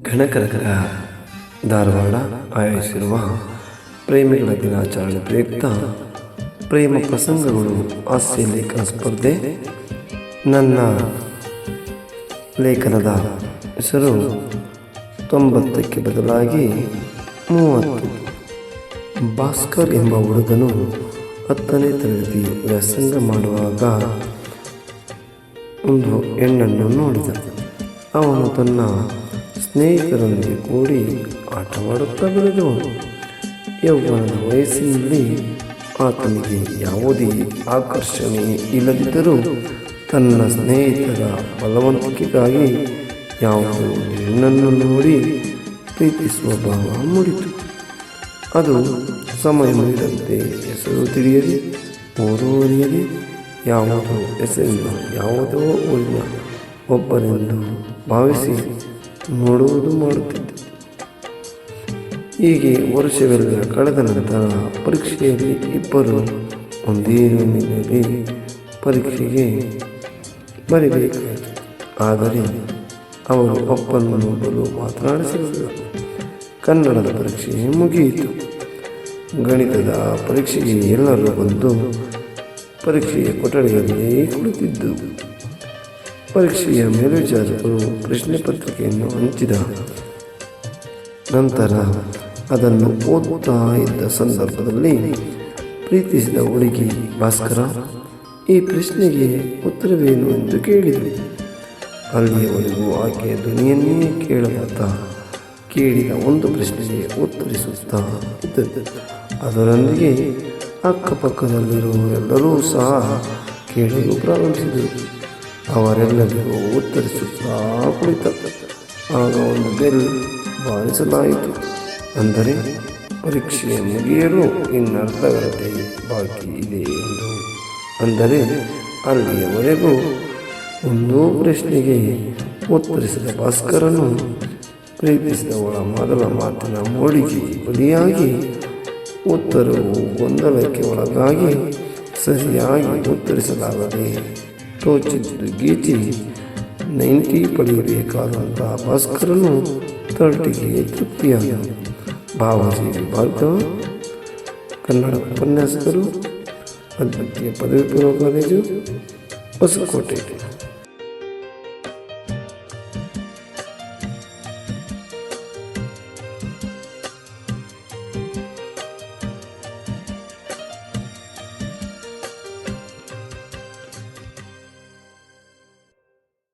ಗಣಕರಕರ ಧಾರವಾಡ ಆಯೋಜಿಸಿರುವ ಪ್ರೇಮಿಗಳ ದಿನಾಚರಣೆ ಪ್ರಯುಕ್ತ ಪ್ರೇಮ ಪ್ರಸಂಗಗಳು ಹಾಸ್ಯ ಲೇಖನ ಸ್ಪರ್ಧೆ. ನನ್ನ ಲೇಖನದ ಹೆಸರು ತೊಂಬತ್ತಕ್ಕೆ ಬದಲಾಗಿ ಮೂವತ್ತು. ಭಾಸ್ಕರ್ ಎಂಬ ಹುಡುಗನು ಹತ್ತನೇ ತರಗತಿ ವ್ಯಾಸಂಗ ಮಾಡುವಾಗ ಒಂದು ಹೆಣ್ಣನ್ನು ನೋಡಿದ. ಅವನು ತನ್ನ ಸ್ನೇಹಿತರೊಂದಿಗೆ ಕೂಡಿ ಆಟವಾಡುತ್ತಾ ಬೆಳೆದವನು ಯೌವನದ ವಯಸ್ಸಿನಲ್ಲಿ ಆತನಿಗೆ ಯಾವುದೇ ಆಕರ್ಷಣೆ ಇಲ್ಲದಿದ್ದರೂ ತನ್ನ ಸ್ನೇಹಿತರ ಬಲವಂತಿಕೆಗಾಗಿ ಯಾವುದೋ ಹೆಣ್ಣನ್ನು ನೋಡಿ ಪ್ರೀತಿಸುವ ಭಾವ ಮೂಡಿತು. ಅದು ಸಮಯ ಮುಗಿದಂತೆ ಹೆಸರು ತಿಳಿಯದೆ ಊರು ಅರಿಯದೆ, ಯಾವುದೋ ಹೆಸರಿನ ಯಾವುದೋ ಊರಿನ ಒಬ್ಬರೆಂದು ಭಾವಿಸಿ ನೋಡುವುದು ಮಾಡುತ್ತಿದ್ದೆ. ಹೀಗೆ ವರ್ಷವೆಲ್ಲ ಕಳೆದ ನಂತರ ಪರೀಕ್ಷೆಯಲ್ಲಿ ಇಬ್ಬರು ಒಂದೇ ರೂಮಿನಲ್ಲಿ ಪರೀಕ್ಷೆಗೆ ಬರೀಬೇಕಾಯಿತು. ಆದರೆ ಅವರು ನೋಡಲು ಮಾತನಾಡಿಸುವುದು ಕನ್ನಡದ ಪರೀಕ್ಷೆ ಮುಗಿಯಿತು. ಗಣಿತದ ಪರೀಕ್ಷೆಗೆ ಎಲ್ಲರೂ ಬಂದು ಪರೀಕ್ಷೆಯ ಕೊಠಡಿಯಲ್ಲಿ ಕುಳಿತಿದ್ದು ಪರೀಕ್ಷೆಯ ಮೇಲ್ವಿಚಾರಕರು ಪ್ರಶ್ನೆ ಪತ್ರಿಕೆಯನ್ನು ಹಂಚಿದ ನಂತರ ಅದನ್ನು ಓದುತ್ತಾ ಇದ್ದ ಸಂದರ್ಭದಲ್ಲಿ ಪ್ರೀತಿಸಿದ ಹುಡುಗಿ ಭಾಸ್ಕರ, ಈ ಪ್ರಶ್ನೆಗೆ ಉತ್ತರವೇನು ಎಂದು ಕೇಳಿದರು ಅಲ್ಲಿಯವರೆಗೂ ಆಕೆಯ ಧ್ವನಿಯನ್ನೇ ಕೇಳಲಾತ ಕೇಳಿದ ಒಂದು ಪ್ರಶ್ನೆಗೆ ಉತ್ತರಿಸುತ್ತಾ ಇದ್ದದ್ದು. ಅದರೊಂದಿಗೆ ಅಕ್ಕಪಕ್ಕದಲ್ಲಿರುವ ಎಲ್ಲರೂ ಸಹ ಕೇಳಲು ಪ್ರಾರಂಭಿಸಿದರು. ಅವರೆಲ್ಲರಿಗೂ ಉತ್ತರಿಸುತ್ತಾ ಕುಳಿತ ಆಗ ಒಂದು ಬೆಲ್ ಬಾರಿಸಲಾಯಿತು. ಅಂದರೆ, ಪರೀಕ್ಷೆಯ ಮುಗಿಯಲು ಇನ್ನರ್ಧ ಗಂಟೆ ಬಾಕಿ ಇದೆ ಎಂದು. ಅಂದರೆ, ಅಲ್ಲಿಯವರೆಗೂ ಒಂದೂ ಪ್ರಶ್ನೆಗೆ ಉತ್ತರಿಸಿದ ಭಾಸ್ಕರನು ಪ್ರೀತಿಸಿದವಳ ಮೊದಲ ಮಾತಿನ ಮೋಡಿಗೆ ಬಲಿಯಾಗಿ ಉತ್ತರವು ಗೊಂದಲಕ್ಕೆ ಒಳಗಾಗಿ ಸರಿಯಾಗಿ ಉತ್ತರಿಸಲಾಗದೆ तो चित्रगी का बस करनु तरटिगे तृप्तिया। भावजी विभाग कन्नड़ उपन्यास करो अद्वितीय कोटे।